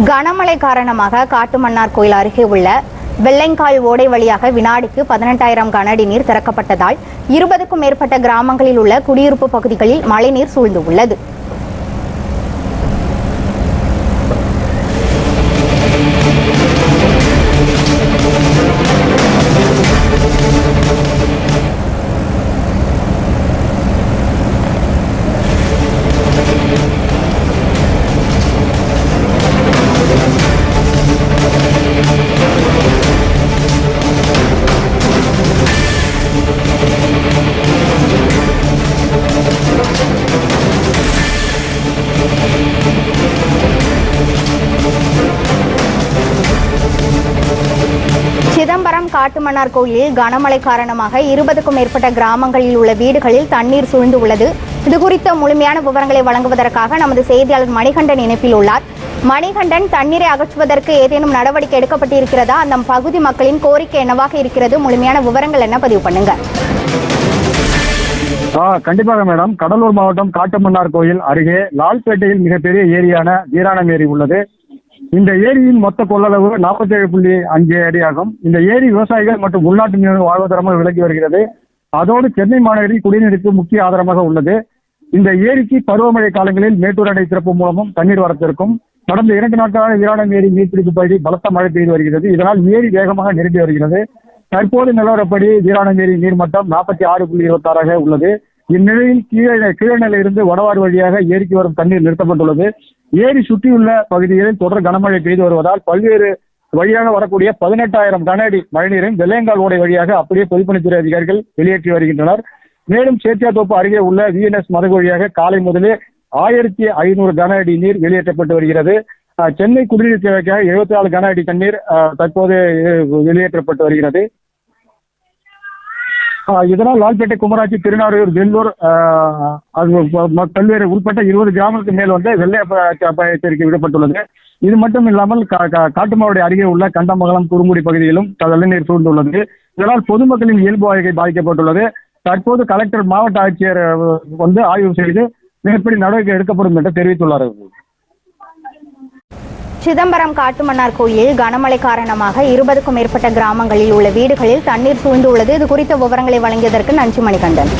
கனமழை காரணமாக காட்டுமன்னார் கோயில் அருகே உள்ள வெள்ளைங்கால் ஓடை வழியாக வினாடிக்கு பதினெட்டாயிரம் கனஅடி நீர் திறக்கப்பட்டதால் இருபதுக்கும் மேற்பட்ட கிராமங்களில் உள்ள குடியிருப்பு பகுதிகளில் மழைநீர் சூழ்ந்து உள்ளது காட்டுமன்னார் கோயிலில் கனமழை காரணமாக இருபதுக்கும் மேற்பட்ட கிராமங்களில் உள்ள வீடுகளில் தண்ணீர் சூழ்ந்து உள்ளது இது குறித்த முழுமையான விவரங்களை வழங்குவதற்காக நமது செய்தியாளர் மணிகண்டன் இணைப்பில் உள்ளார். மணிகண்டன் தண்ணீரை அகற்றுவதற்கு ஏதேனும் நடவடிக்கை எடுக்கப்பட்டிருக்கிறதா? அந்த பகுதி மக்களின் கோரிக்கை என்னவாக இருக்கிறது? முழுமையான விவரங்கள் என்ன? பதிவு பண்ணுங்க. கண்டிப்பாக மேடம். கடலூர் மாவட்டம் காட்டுமன்னார் கோயில் அருகே லால்பேட்டையில் மிகப்பெரிய ஏரியான வீராணம் ஏரி உள்ளது. இந்த ஏரியின் மொத்த கொள்ளளவு நாற்பத்தேழு புள்ளி அஞ்சு அடி ஆகும். இந்த ஏரி விவசாயிகள் மற்றும் உள்நாட்டு மீனவர் வாழ்வாதாரமாக விளங்கி வருகிறது. அதோடு சென்னை மாநகரில் குடிநீருக்கு முக்கிய ஆதாரமாக உள்ளது. இந்த ஏரிக்கு பருவமழை காலங்களில் மேட்டூர் அணை திறப்பு மூலமும் தண்ணீர் வரத்திற்கும். கடந்த இரண்டு நாட்களாக வீராணம் ஏரி நீர்பிடிப்பு பகுதி பலத்த மழை பெய்து வருகிறது. இதனால் ஏரி வேகமாக நிரம்பி வருகிறது. தற்போது நிலவரப்படி வீராணம் ஏரி நீர்மட்டம் நாற்பத்தி ஆறு புள்ளி இருபத்தாறாக உள்ளது. இந்நிலையில் கீழே கீழநிலையிலிருந்து வடவாறு வழியாக ஏரிக்கு வரும் தண்ணீர் நிறுத்தப்பட்டுள்ளது. ஏரி சுற்றியுள்ள பகுதிகளில் தொடர் கனமழை பெய்து வருவதால் பல்வேறு வழியாக வரக்கூடிய பதினெட்டாயிரம் கன அடி மழைநீரை வெள்ளையங்கால் ஓடை வழியாக அப்படியே பொதுப்பணித்துறை அதிகாரிகள் வெளியேற்றி வருகின்றனர். மேலும் சேத்தியாத்தோப்பு அருகே உள்ள விஎன்எஸ் மதகு வழியாக காலை முதலே ஆயிரத்தி ஐநூறு கன அடி நீர் வெளியேற்றப்பட்டு வருகிறது. சென்னை குடிநீர் தேவைக்காக எழுபத்தி நாலு கன அடி தண்ணீர் தற்போது வெளியேற்றப்பட்டு வருகிறது. இதனால் லால்பேட்டை குமராட்சி திருநாரையூர் வெள்ளூர் அது பல்வேறு உட்பட்ட இருபது கிராமத்துக்கு மேல் வந்து வெள்ளை எச்சரிக்கை விடப்பட்டுள்ளது. இது மட்டும் இல்லாமல் கா- காட்டுமாவடி அருகே உள்ள கண்டமங்கலம் குறுங்குடி பகுதியிலும் வெள்ளநீர் சூழ்ந்துள்ளது. இதனால் பொதுமக்களின் இயல்பு வாழ்க்கை பாதிக்கப்பட்டுள்ளது. தற்போது கலெக்டர் மாவட்ட ஆட்சியர் வந்து ஆய்வு செய்து மேற்படி நடவடிக்கை எடுக்கப்படும் என்று தெரிவித்துள்ளார். சிதம்பரம் காட்டுமன்னார் கோயிலில் கனமழை காரணமாக இருபதுக்கும் மேற்பட்ட கிராமங்களில் உள்ள வீடுகளில் தண்ணீர் சூழ்ந்து உள்ளது இது குறித்த விவரங்களை வழங்கியதற்கு நன்றி மணிகண்டன்.